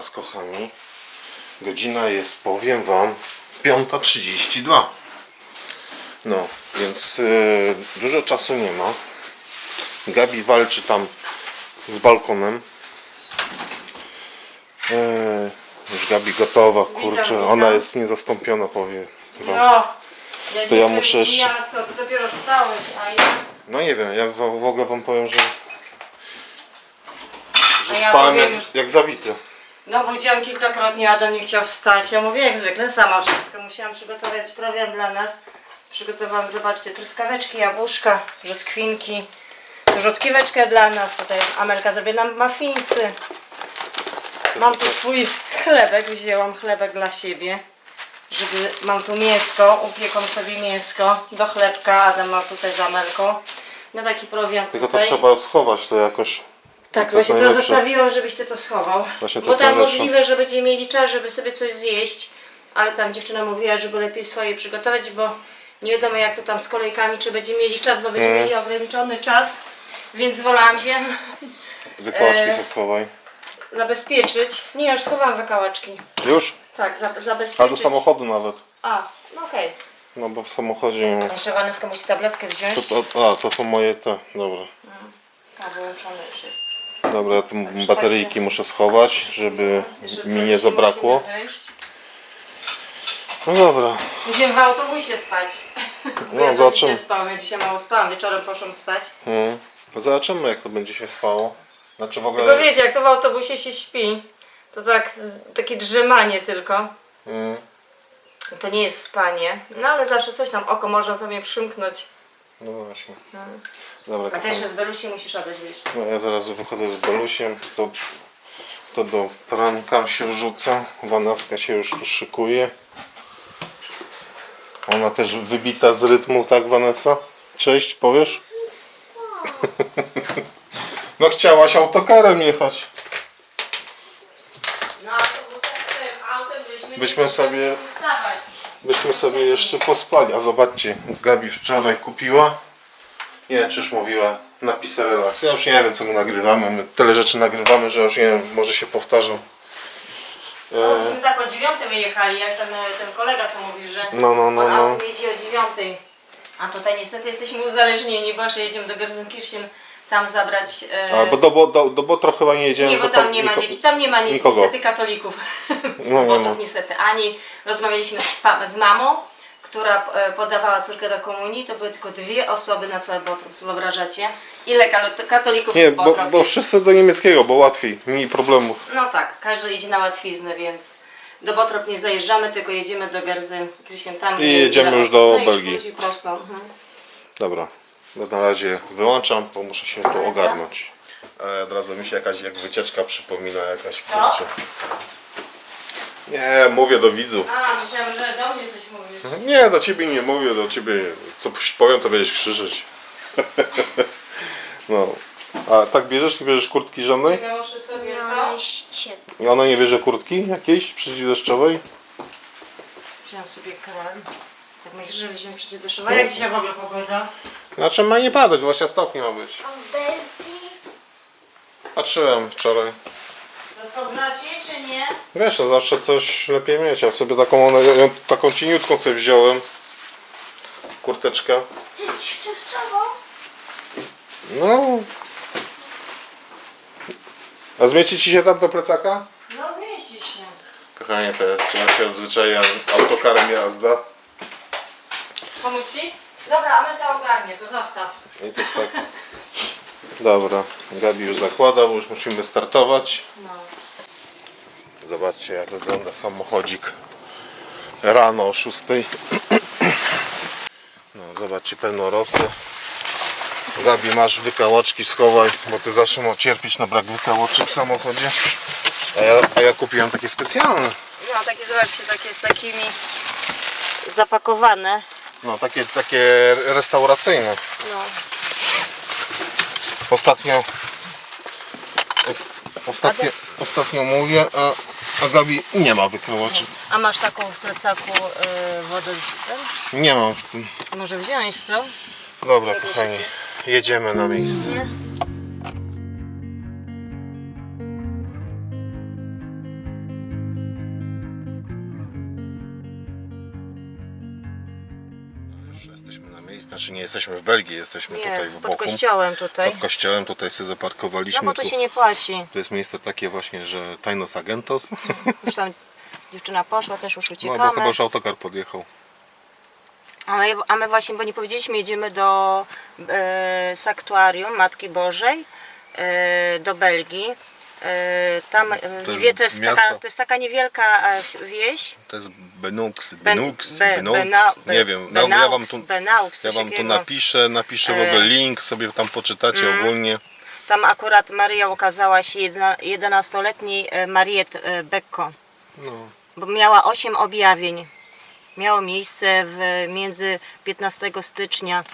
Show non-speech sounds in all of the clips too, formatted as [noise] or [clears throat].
Witam, witam Was kochani. Godzina jest, powiem Wam, 5.32. No, więc y, dużo czasu nie ma. Gabi walczy tam z balkonem. E, już Gabi gotowa, kurczę. witam. Ona jest niezastąpiona, powiem Wam. No, ja, To ja muszę jeszcze- Ja to ty dopiero stałeś, a ja... No nie wiem, ja w, w ogóle Wam powiem, że, że ja spałem jak, jak zabity. No budziłam kilkakrotnie, Adam nie chciał wstać. Ja mówię jak zwykle, sama wszystko. Musiałam przygotować prowiant dla nas. Przygotowałam, zobaczcie, truskaweczki, jabłuszka, brzoskwinki, rzodkieweczkę dla nas. Tutaj Amelka zrobi nam muffinsy. Mam tu swój chlebek, wzięłam chlebek dla siebie. Żeby, mam tu mięsko, upieką sobie mięsko do chlebka, Adam ma tutaj z Amelką. No taki prowiant Tylko to tutaj. trzeba schować to jakoś. Tak, właśnie to najlepsze. zostawiłam, żebyś ty to schował. Właśnie to Bo jest tam najlepsze. możliwe, że będziemy mieli czas, żeby sobie coś zjeść, ale tam dziewczyna mówiła, żeby lepiej swoje przygotować, bo nie wiadomo jak to tam z kolejkami, czy będziemy mieli czas, bo będziemy Mm. mieli ograniczony czas, więc wolałam się [laughs] Wykłaczki E, se schowaj. zabezpieczyć. Nie, już schowałam wykałaczki. Już? Tak, za, zabezpieczyć. A do samochodu nawet. A, no okej. No bo w samochodzie. Jeszcze Waneska musi tabletkę wziąć. To, to, a, to są moje te. Dobra. A, wyłączony już jest. Dobra, tu bateryjki muszę schować, żeby mi nie zabrakło. No dobra. Idziemy w autobusie spać. No, ja zobaczymy. dzisiaj spałam, ja dzisiaj mało spałam, wieczorem poszłam spać. Hmm. To zobaczymy jak to będzie się spało. Znaczy w Tylko ogóle. wiecie, jak to w autobusie się śpi, to tak, takie drzemanie tylko. Hmm. To nie jest spanie. No ale zawsze coś tam, oko można sobie przymknąć. No właśnie. Dobra, A też kochani. z Belusi musisz odejść, wiesz. No ja zaraz wychodzę z Belusiem. To, to do pranka się wrzuca. Wanaska się już tu szykuje. Ona też wybita z rytmu, tak Vanessa? Cześć, powiesz? [laughs] No chciałaś autokarem jechać. No autobusem, autem byśmy, Byśmy sobie- Wstawać. Byśmy sobie jeszcze pospali. A zobaczcie, Gabi wczoraj kupiła. Nie wiem, czy już mówiła. Napisy relaks. Ja już nie wiem, co my nagrywamy. My tyle rzeczy nagrywamy, że już nie wiem, może się powtarzam. No, myśmy tak o dziewiątej wyjechali, jak ten, ten kolega co mówi, że No, no, no, on no. autem jedzie o dziewiątej. A tutaj niestety jesteśmy uzależnieni, bo jeszcze jedziemy do Gerzenkirchen tam zabrać... E, A, bo do, do, do Botro chyba nie jedziemy. Nie, bo tam nie ma dzieci, tam nie ma ni- nikogo. niestety katolików. No, [laughs] nie bo ma. to niestety. Ani rozmawialiśmy z, z mamą, która e, podawała córkę do komunii, to były tylko dwie osoby na cały sobie wyobrażacie? Ile katolików Nie, bo, bo wszyscy do niemieckiego, bo łatwiej. Mniej problemów. No tak, każdy idzie na łatwiznę, więc do Botrop nie zajeżdżamy, tylko jedziemy do Gerzy, gdzieś tam. I gdzie jedziemy już osób. do no Belgii. I już prosto. Mhm. Dobra. No, na razie wyłączam, bo muszę się tu ogarnąć. A od razu mi się jakaś jak wycieczka przypomina jakaś kurczę. Nie, mówię do widzów. A, myślałam, że do mnie coś mówisz. Nie, do ciebie nie mówię, do ciebie co powiem, to będziesz krzyczeć. [laughs] No. A tak bierzesz, nie bierzesz kurtki żadnej? Ja muszę sobie No, co? ciepło. I ona nie bierze kurtki jakiejś przeciwdeszczowej? Wziąłem sobie krem. Tak myślę, że weźmiemy przeciwdeszczowe. Jak dzisiaj w ogóle pogoda? Znaczy ma nie padać, 20 stopni ma być. A w Belgii? Patrzyłem wczoraj. To co, gracie czy nie? Wiesz, no zawsze coś lepiej mieć. Ja sobie taką, taką cieniutką sobie wziąłem. Kurteczkę. Ty? No. A zmieści ci się tam do plecaka? No zmieści się. Kochanie, to jest, ja się odzwyczajam autokarem jazda. Pomóc ci? Dobra, Amelka ogarnie, to zostaw. I to tak. Dobra, Gabi już zakłada, bo już musimy startować. No. Zobaczcie jak wygląda samochodzik rano o 6. No, zobaczcie pełno rosy. Gabi masz wykałaczki schowaj, bo ty zawsze ma cierpieć na brak wykałaczek w samochodzie. A ja, a ja kupiłem takie specjalne. No takie, zobaczcie, takie z takimi zapakowane. No takie, takie restauracyjne. No. Ostatnio os, ostatnio, ostatnio mówię, a, a Gabi nie ma wykałaczek. A masz taką w plecaku y, wodę z tym? Nie mam w tym. Może wziąć, co? Dobra kochani, jedziemy na miejsce. Znaczy nie jesteśmy w Belgii, jesteśmy Nie, tutaj w pod Bochum. kościołem tutaj. Pod kościołem tutaj sobie No zaparkowaliśmy. bo tu się nie płaci. tu jest miejsce takie właśnie, że Tainos Agentos. [laughs] Już tam dziewczyna poszła, też już No uciekamy. bo chyba już autokar podjechał. A my, a my właśnie, bo nie powiedzieliśmy, jedziemy do e, Saktuarium Matki Bożej, e, do Belgii. E, tam e, To jest wie, to, jest taka, to jest taka niewielka e, wieś. To jest Benux, Ben- Benux, Be- Benux, nie wiem. No, ja Benaux, wam tu, Benaux, ja wam tu napiszę, napiszę w ogóle link, sobie tam poczytacie Mm. ogólnie. Tam akurat Maryja ukazała się jedna- 11-letniej e, Mariet Becco, No. bo miała 8 objawień. Miało miejsce w, między 15 stycznia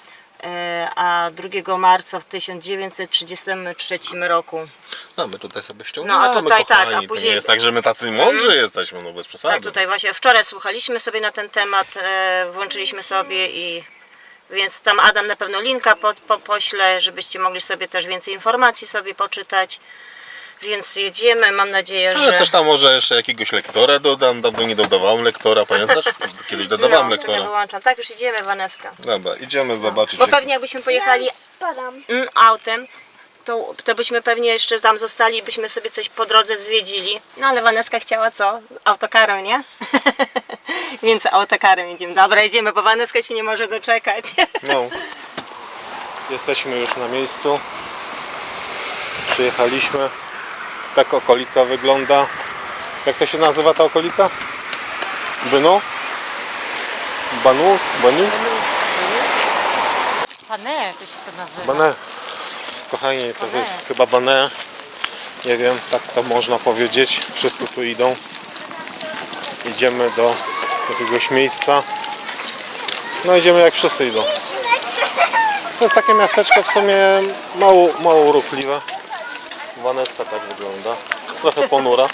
a 2 marca w 1933 roku. no my tutaj sobie ściągamy, No, a tutaj tak, kochani. a To później- nie jest tak, że my tacy mądrzy jesteśmy, no bez przesady. Tak, tutaj właśnie wczoraj słuchaliśmy sobie na ten temat, e, włączyliśmy sobie i więc tam Adam na pewno linka po, po, pośle, żebyście mogli sobie też więcej informacji sobie poczytać. Więc jedziemy, mam nadzieję, Ale że... coś tam może jeszcze jakiegoś lektora dodam, dawno nie dodawałem lektora, pamiętasz? Kiedyś dodawałem no, lektora. wyłączam. Tak, już idziemy, Waneska. Dobra, idziemy zobaczyć. Bo jak- pewnie jakbyśmy pojechali Spadam. mm, autem, to, to byśmy pewnie jeszcze tam zostali, byśmy sobie coś po drodze zwiedzili. No ale Waneska chciała co? Autokarem, nie? [laughs] Więc autokarem jedziemy. Dobra, jedziemy, bo Waneska się nie może doczekać. [laughs] No. Jesteśmy już na miejscu. Przyjechaliśmy. Tak okolica wygląda. Jak to się nazywa ta okolica? Bynu? Banu? Bani? Pane, to się to nazywa. Bane. Kochani, to jest chyba Bane. Nie wiem, tak to można powiedzieć. Wszyscy tu idą. Idziemy do jakiegoś miejsca. No idziemy jak wszyscy idą. To jest takie miasteczko w sumie mało, mało ruchliwe. Waneska tak wygląda. Trochę ponura.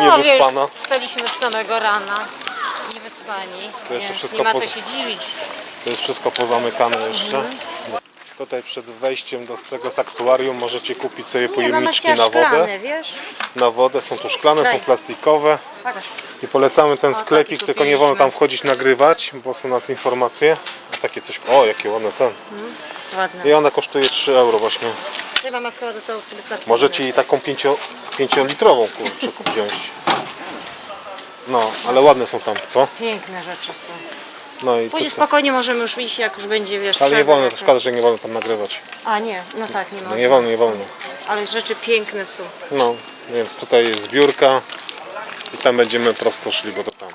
Niewyspana. No, wiesz, staliśmy z samego rana, niewyspani, To jeszcze wszystko nie ma co się dziwić. To jest wszystko pozamykane jeszcze. Mhm. Tutaj przed wejściem do tego saktuarium możecie kupić sobie Nie, pojemniczki na wodę. szklane, wiesz? Na wodę są tu szklane, są Daj. plastikowe. Pokaż. I polecamy ten sklepik, tylko nie wolno tam wchodzić nagrywać, bo są na to informacje. A takie coś, o jakie ładne ten. Ładne. I ona kosztuje 3 euro właśnie. Ty mama składa do tego plecaka. Możecie i taką 5-litrową kurczę wziąć. No, ale ładne są tam, co? Piękne rzeczy są. No i Później to, co? spokojnie możemy już iść, jak już będzie, wiesz, Ale nie przerwa wolno, to jakaś. szkoda, że nie wolno tam nagrywać. A nie, no tak, nie No można. nie wolno, nie wolno. Ale rzeczy piękne są. No, więc tutaj jest zbiórka i tam będziemy prosto szli, bo to tam.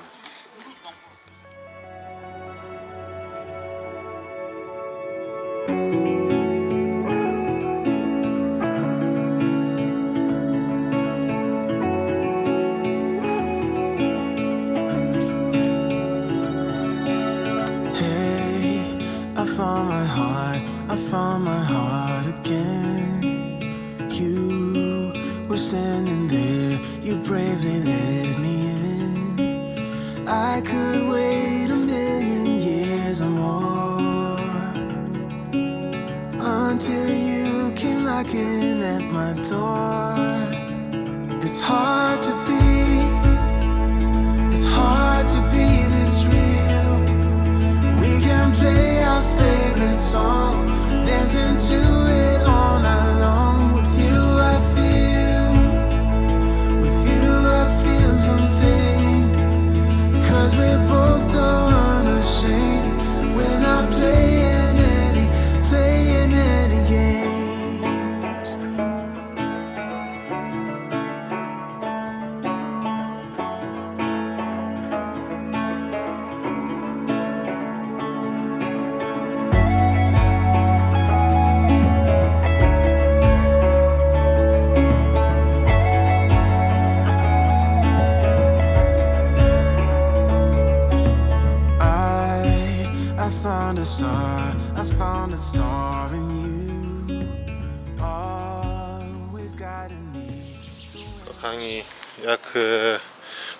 Jak e,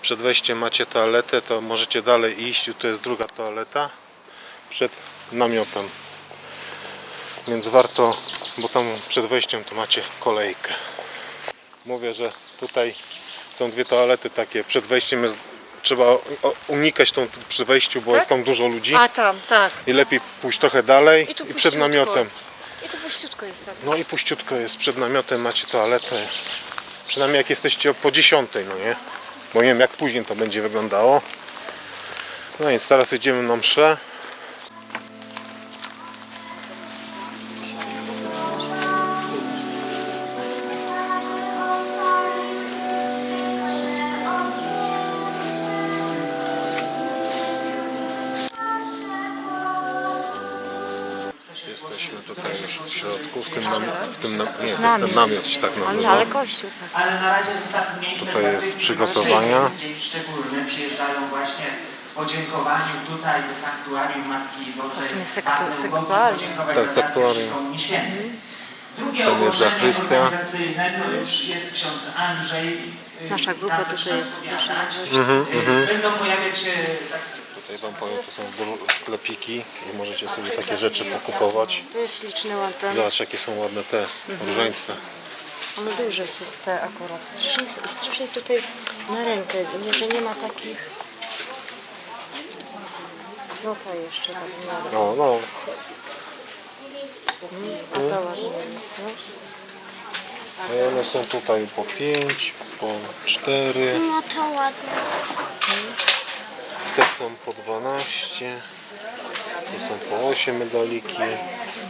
przed wejściem macie toaletę, to możecie dalej iść. Tu jest druga toaleta przed namiotem. Więc warto, bo tam przed wejściem to macie kolejkę. Mówię, że tutaj są dwie toalety takie. Przed wejściem jest trzeba unikać tą przy wejściu, bo jest tam dużo ludzi. A tam, tak. I lepiej pójść trochę dalej I i przed namiotem. I tu puściutko jest tam. No i puściutko jest przed namiotem, macie toaletę. Przynajmniej jak jesteście po 10, no nie? Bo nie wiem jak później to będzie wyglądało. No więc teraz jedziemy na mszę. W środku, w tym, nam, w tym nam, nie, to jest ten namiot się tak nazywa. Ale kościół tak. Ale na razie zostawmy miejsce Tutaj jest przygotowania. dzień szczególny przyjeżdżają właśnie w podziękowaniu tutaj do sanktuarium Matki Bożej. W sumie sektu- podziękować Tak. Komunii Świętej. Drugie Tam jest zakrystia. już jest ksiądz Andrzej. y, Nasza grupa tutaj jest, proszę Y, Będą pojawiać się tak Tutaj wam powiem, to są sklepiki i możecie sobie takie rzeczy pokupować. Tu jest śliczny ładny. Zobacz jakie są ładne te różańce. One duże są te akurat. Strasznie, strasznie tutaj na rękę, nie, że nie ma takich. No to jeszcze tak miarę. No, no, A to ładnie jest, no. a one są tutaj po 5, po 4, No to ładne. Są po 12, tu są po 8 medaliki,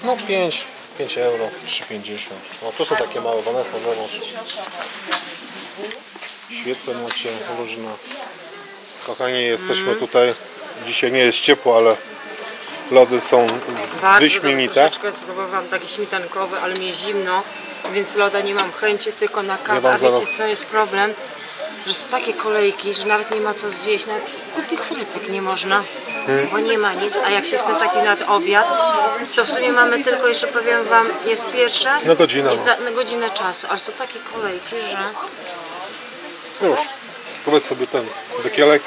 no 5, 5 euro, 3,50. No tu są takie małe, Vanessa, zobacz. Świece macie różne. Kochani, jesteśmy tutaj, dzisiaj nie jest ciepło, ale lody są wyśmienite. Troszeczkę spróbowałam takie śmietankowe, ale mi jest zimno, więc loda nie mam chęci, tylko na kawę. wam A wiecie zaraz- co jest problem? Że są takie kolejki, że nawet nie ma co zjeść. Nawet głupich frytek nie można, Hmm. bo nie ma nic. A jak się chce taki nad obiad, to w sumie mamy tylko, jeszcze powiem wam, jest pierwsza Na godzinę. i za, na godzinę czasu. Ale są takie kolejki, że, Już, powiedz sobie ten dekielek.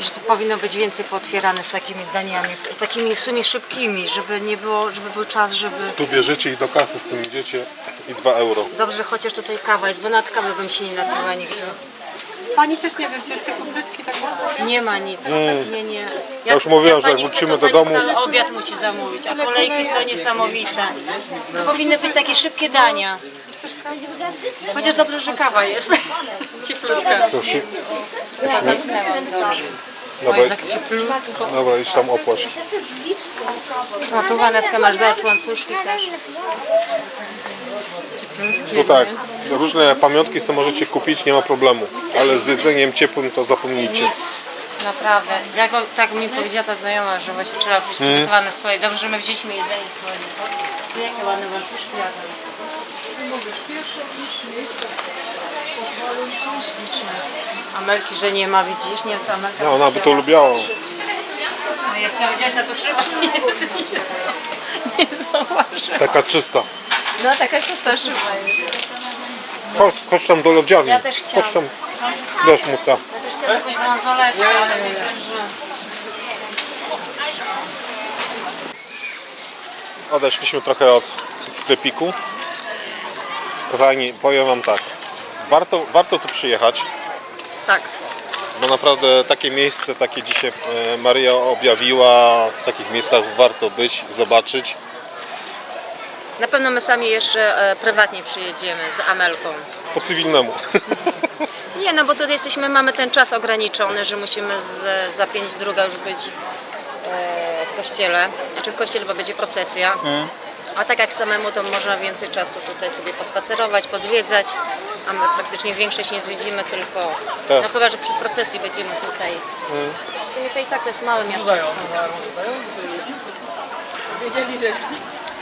że to powinno być więcej pootwierane z takimi daniami, takimi w sumie szybkimi, żeby nie było, żeby był czas, żeby... Tu bierzecie i do kasy z tym idziecie i 2 euro. Dobrze, chociaż tutaj kawa jest, bo nad kawę bym się nie napiła nigdzie. Pani też nie wiem, czy tylko frytki tak można. Nie ma nic. Nie, nie. Mm. Ja już mówiłem, że jak pani chce, wrócimy to do pani domu- cały obiad musi zamówić, a kolejki są niesamowite. To powinny być takie szybkie dania. Chociaż dobrze, że kawa jest. [laughs] Cieplutka. To się, Zamknęłam, dobrze. dobra, Oj, tak cieplutko. dobra, idź tam opłać. No tu Waneska masz dać łańcuszki też. Tu tak, różne pamiątki sobie możecie kupić, nie ma problemu. Ale z jedzeniem ciepłym to zapomnijcie. Nic, naprawdę. Jak, tak mi powiedziała ta znajoma, że właśnie trzeba być przygotowane swoje. Dobrze, że my wzięliśmy jedzenie swoje. Tu jakie ładne łańcuszki jadą. Śliczne. Amelki, że nie ma, widzisz? Nie wiem co Amelka No, ona by to chciała. lubiała. No ja chciałam wziąć, a to szyba [laughs] nie, nie zauważyłam. Taka czysta. No taka czysta szyba jest. Chodź, chodź tam do lodziarni. Ja też chciałam. Chodź tam, dasz mu ta. Ja też chciałam jakąś bransoletkę, ale widzę, że... Odeszliśmy trochę od sklepiku. Kochani, powiem wam tak. Warto, warto tu przyjechać, Tak. bo naprawdę takie miejsce, takie dzisiaj e, Maria objawiła, w takich miejscach warto być, zobaczyć. Na pewno my sami jeszcze e, prywatnie przyjedziemy z Amelką. Po cywilnemu. [laughs] Nie, no bo tutaj jesteśmy, mamy ten czas ograniczony, że musimy z, za pięć druga już być e, w kościele. Znaczy w kościele, bo będzie procesja. A tak jak samemu, to można więcej czasu tutaj sobie pospacerować, pozwiedzać. A my praktycznie większość nie zwiedzimy, tylko Tak. no chyba, że przy procesji będziemy tutaj. W sumie to i tak to jest małe miasto.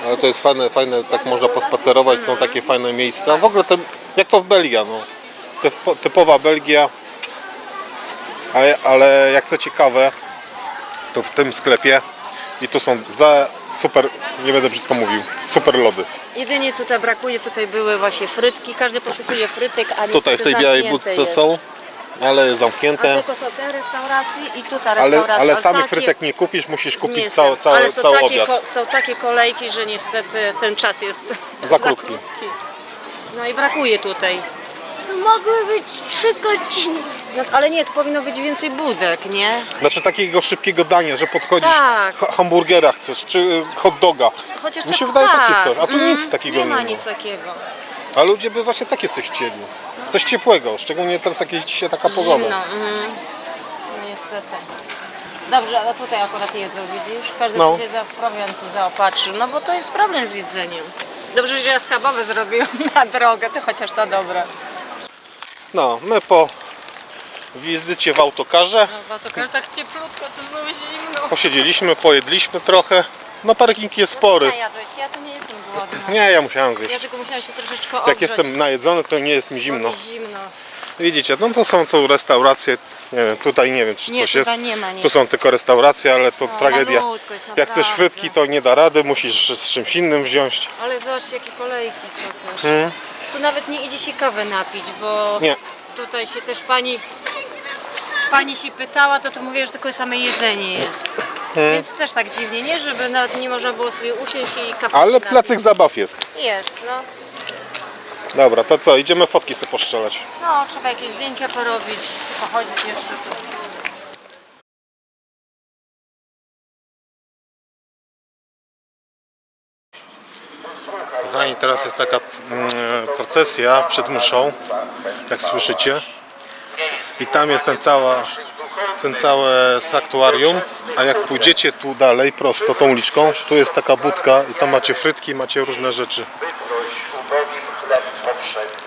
Ale to jest fajne, fajne, tak można pospacerować, są takie fajne miejsca. W ogóle te, jak to w Belgia, no. Typo- Typowa Belgia. Ale, ale jak chcecie kawę, to w tym sklepie i tu są za super, nie będę brzydko mówił, super lody. Jedynie tutaj brakuje, tutaj były właśnie frytki, każdy poszukuje frytek, a Tutaj w tej niestety białej budce są, ale A zamknięte. tylko są te restauracji i tutaj Ale, restauracja. ale samych takie frytek nie kupisz, musisz z kupić mięsem. cały, cały, Ale są cały takie, obiad. ko- są takie kolejki, że niestety ten czas jest [laughs] Za krótki. No i brakuje tutaj. To mogły być trzy godziny. No, ale nie, to powinno być więcej budek, nie? Znaczy takiego szybkiego dania, że podchodzisz, Tak. ha- hamburgera chcesz, czy y, hot doga. Chociaż Mi co- się wydaje takie tak. coś, a tu Mm, nic takiego nie, nie ma. ma. nic takiego. A ludzie by właśnie takie coś chcieli. Coś ciepłego, szczególnie teraz jak jest dzisiaj taka pogoda. Zimno, mhm. No, Niestety. Dobrze, ale tutaj akurat jedzą, widzisz? Każdy No. się za prowiant zaopatrzył, no bo to jest problem z jedzeniem. Dobrze, że ja schabowe zrobiłam [laughs] na drogę, to chociaż to dobre. No, my po wizycie w autokarze No w autokartach cieplutko, to znowu zimno. posiedzieliśmy, pojedliśmy trochę. No parking jest spory. Najadłeś, ja tu nie jestem głodna. Nie, ja musiałem Ja zjeść. tylko musiałam się troszeczkę ogrzać. Jak jestem najedzony, to nie jest mi bo zimno. mi zimno. Widzicie, no to są tu restauracje, nie wiem, tutaj nie wiem czy Nie, coś jest. tutaj nie ma nic. Tu są tylko restauracje, ale to No, tragedia. malutko jest, Jak chcesz naprawdę. frytki, to nie da rady, musisz z czymś innym wziąć. Ale zobaczcie jakie kolejki są też. Hmm. Tu nawet nie idzie się kawę napić, bo Nie. tutaj się też pani pani się pytała, to tu mówię, że tylko same jedzenie jest. Hmm. Więc też tak dziwnie, nie? Żeby nawet nie można było sobie usiąść i kawę Ale placyk zabaw jest. Jest, no. Dobra, to co, idziemy fotki sobie poszczelać. No, trzeba jakieś zdjęcia porobić, pochodzić jeszcze tu. Kochani, teraz jest taka mm, procesja przed mszą, jak słyszycie. I tam jest ten, cała, ten całe saktuarium. A jak pójdziecie tu dalej, prosto tą uliczką, tu jest taka budka i tam macie frytki, macie różne rzeczy.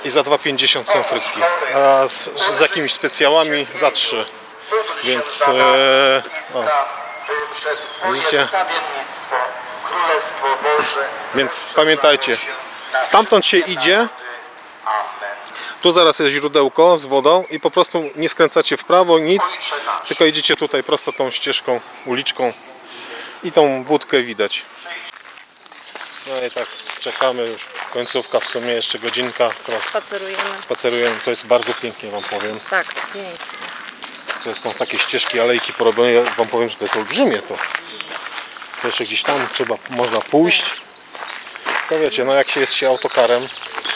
I za 2,50 są frytki. A z, z jakimiś specjałami za 3. Więc e, o, widzicie? Więc pamiętajcie, stamtąd się idzie, tu zaraz jest źródełko z wodą i po prostu nie skręcacie w prawo, nic, tylko idziecie tutaj prosto tą ścieżką, uliczką i tą budkę widać. No i tak czekamy już, końcówka w sumie, jeszcze godzinka, teraz Spacerujemy. spacerujemy, to jest bardzo pięknie Wam powiem. Tak, pięknie. To są takie ścieżki, alejki porobione, ja Wam powiem, że to jest olbrzymie to. To jeszcze gdzieś tam trzeba, można pójść. To wiecie, no jak się jest się autokarem,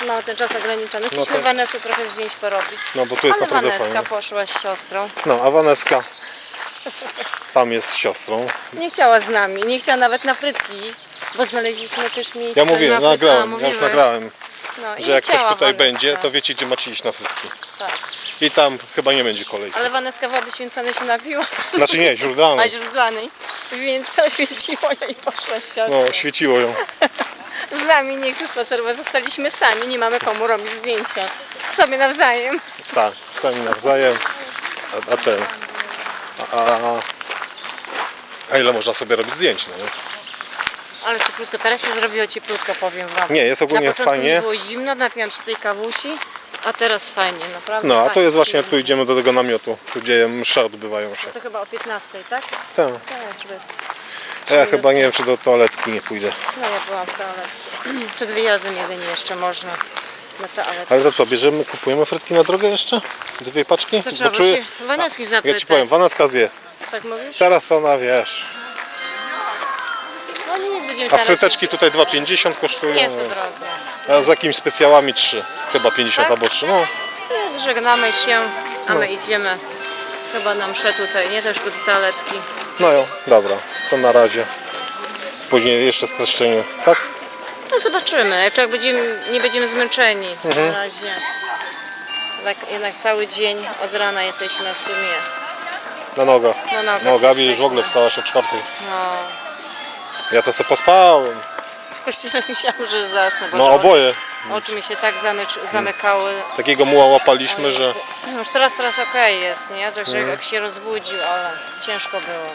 Mamy ten czas ograniczony. No Chcieliśmy to- Vanessy trochę zdjęć porobić. no bo tu jest Ale naprawdę Vaneska fajnie. poszła z siostrą. No, a Waneska tam jest z siostrą. Nie chciała z nami, nie chciała nawet na frytki iść, bo znaleźliśmy też miejsce Ja mówiłem, na frytki. A, nagrałem, ja już nagrałem, No, i że jak ktoś tutaj Vaneska. będzie, to wiecie gdzie macie iść na frytki. Tak. I tam chyba nie będzie kolejki. Ale Waneska wody święconej się napiła, Znaczy nie, [laughs] źródlane. a źródlanej, więc [laughs] oświeciło ją i poszła z siostrą. No, świeciło ją. [laughs] Z nami nie chce spacerować, zostaliśmy sami, nie mamy komu robić zdjęcia. Sobie nawzajem. Tak, sami nawzajem. A, a ten. A, a, a ile można sobie robić zdjęć, no nie? Ale cieplutko, teraz się zrobiło cieplutko, powiem wam. Nie, jest ogólnie Na początku fajnie. mi było zimno, napiłam się tej kawusi, a teraz fajnie, naprawdę No, a to fajnie jest się właśnie jak tu robi. idziemy do tego namiotu, tu gdzie msze odbywają się. To chyba o 15, tak? Tak. Tak. A ja chyba nie wiem, czy do toaletki nie pójdę. No ja byłam w toaletce. [clears throat] Przed wyjazdem jedynie jeszcze można na toaletę. Ale to co, bierzemy, kupujemy frytki na drogę jeszcze? Dwie paczki? To trzeba się Waneski zapytać. Ja ci powiem, Waneska zje. Tak mówisz? Teraz to ona wiesz. No nic, będziemy A teraz fryteczki tutaj 2,50 kosztują. Nie są więc- drogie. A z jakimiś specjałami 3. Chyba 50 Tak? albo 3. No, Więc żegnamy się, a my idziemy. Chyba nam mszę tutaj, nie też do toaletki. No jo, dobra, to na razie. Później jeszcze streszczenie, tak? No zobaczymy, jak będziemy, nie będziemy zmęczeni Mhm. na razie. Tak, jednak cały dzień od rana jesteśmy w sumie. Na nogach. Na nogach No, Gabi już w jesteśmy. ogóle wstałaś o czwartej. No, Ja to sobie pospałem. W kościele [laughs] myślałam, że zasnę, bo No oboje. oczy mi się tak zamyk zamykały. Takiego muła łapaliśmy, że... [clears throat] Już teraz, teraz okej jest, nie? Także Mhm. jak się rozbudził, ale ciężko było.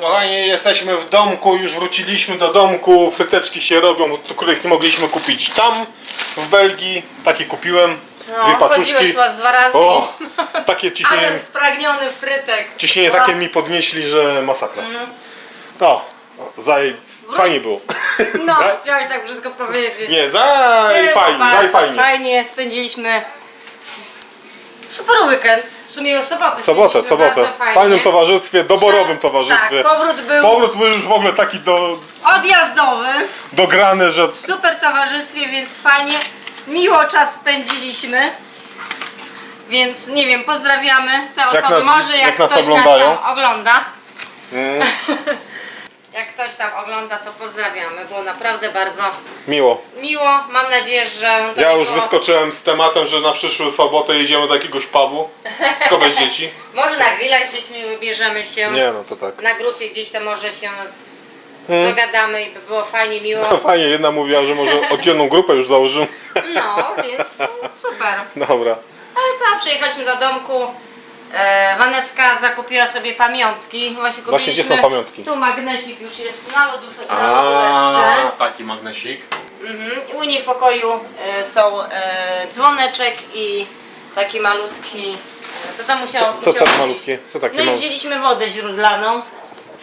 Kochani, jesteśmy w domku, już wróciliśmy do domku, fryteczki się robią, których nie mogliśmy kupić tam, w Belgii. Takie kupiłem, dwie No, paczuszki. chodziłeś was dwa razy. O, [laughs] takie ciśnienie, Ale spragniony frytek. ciśnienie takie mi podnieśli, że masakra. O, zaj... fajnie było. No, [laughs] Za- chciałaś tak brzydko powiedzieć. Nie, zaj Było fajnie, bardzo zaj fajnie. fajnie. Spędziliśmy Super weekend. W sumie sobotę. Sobotę, spędziliśmy sobotę. bardzo W fajnie. fajnym towarzystwie, doborowym towarzystwie. Tak, powrót był Powrót był już w ogóle taki do, odjazdowy. dograny, że W super towarzystwie, więc fajnie. Miło czas spędziliśmy. Więc nie wiem, pozdrawiamy te osoby. nas- Może jak, jak nas ktoś oglądają. nas tam ogląda. [laughs] Jak ktoś tam ogląda, to pozdrawiamy. Było naprawdę bardzo miło. miło. Mam nadzieję, że. to Ja nie już było- wyskoczyłem z tematem, że na przyszłą sobotę jedziemy do jakiegoś pubu. Tylko bez dzieci. [laughs] Może na grilla z dziećmi wybierzemy się. Nie no, to tak. Na grupie gdzieś tam może się z... Hmm. dogadamy i by było fajnie, miło. No fajnie, jedna mówiła, że może oddzielną grupę już założymy. No, więc [laughs] super. Dobra. Ale co, przyjechaliśmy do domku. E, Waneska zakupiła sobie pamiątki. Właśnie, Właśnie, gdzie są pamiątki? Tu magnesik już jest na lodówce. Na lodówce. taki magnesik. Mhm. I U niej w pokoju e, są e, dzwoneczek i taki malutki. E, to tam musiało, Co, co musiało tak malutkie? Co takie No i malutkie? wzięliśmy wodę źródlaną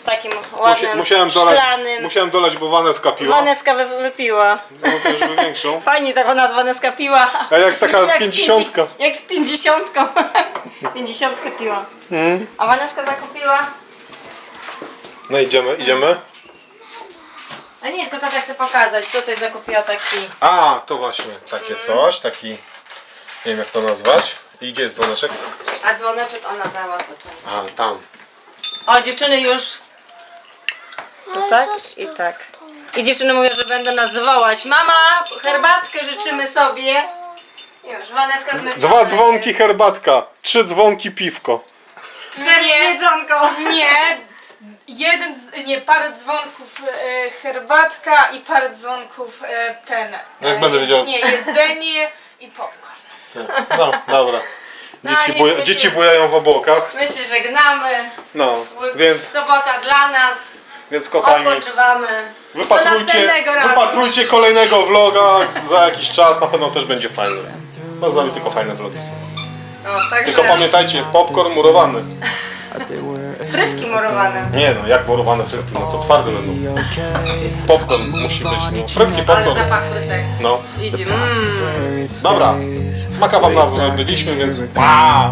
w takim ładnym, musiałem, dolać, szklanym. musiałem dolać, bo Waneska piła. Waneska wy, wypiła. No większą. [laughs] Fajnie tak ona Waneska piła. A jak taka pięćdziesiątka. pięćdzie- Jak z pięćdziesiątką. [laughs] Pięćdziesiątkę piła. Mm. A Waneska zakupiła. No idziemy, idziemy. A nie, tylko tata chcę pokazać. Tutaj zakupiła taki. A, to właśnie, takie coś, taki, nie wiem jak to nazwać. I gdzie jest dzwoneczek? A dzwoneczek ona dała tutaj. A, tam. O, dziewczyny już. To tak i tak. I dziewczyny mówią, że będą nas wołać. Mama, herbatkę życzymy sobie. Już, Waneska zmyczona. Dwa dzwonki herbatka, trzy dzwonki piwko. Cztery jedzonko. Nie, jeden, nie, parę dzwonków e, herbatka i parę dzwonków e, ten. No jak e, będę wiedział. Nie, jedzenie i popcorn. No, dobra. No, Dzieci, buja, dzieci bujają w obłokach. My się żegnamy. No, więc, Sobota dla nas. Więc kochani, Odpoczywamy. Do wypatrujcie, następnego razu. wypatrujcie kolejnego vloga za jakiś czas, na pewno też będzie fajny. No z nami tylko fajne vlogi są. Także Tylko pamiętajcie, popcorn murowany. frytki murowane. Nie no, jak murowane frytki, no to twarde będą. Popcorn musi być, no. Frytki, Ale popcorn. zapach frytek. No, Idzie. Mm. dobra. Smaka wam nas zrobiliśmy, więc pa!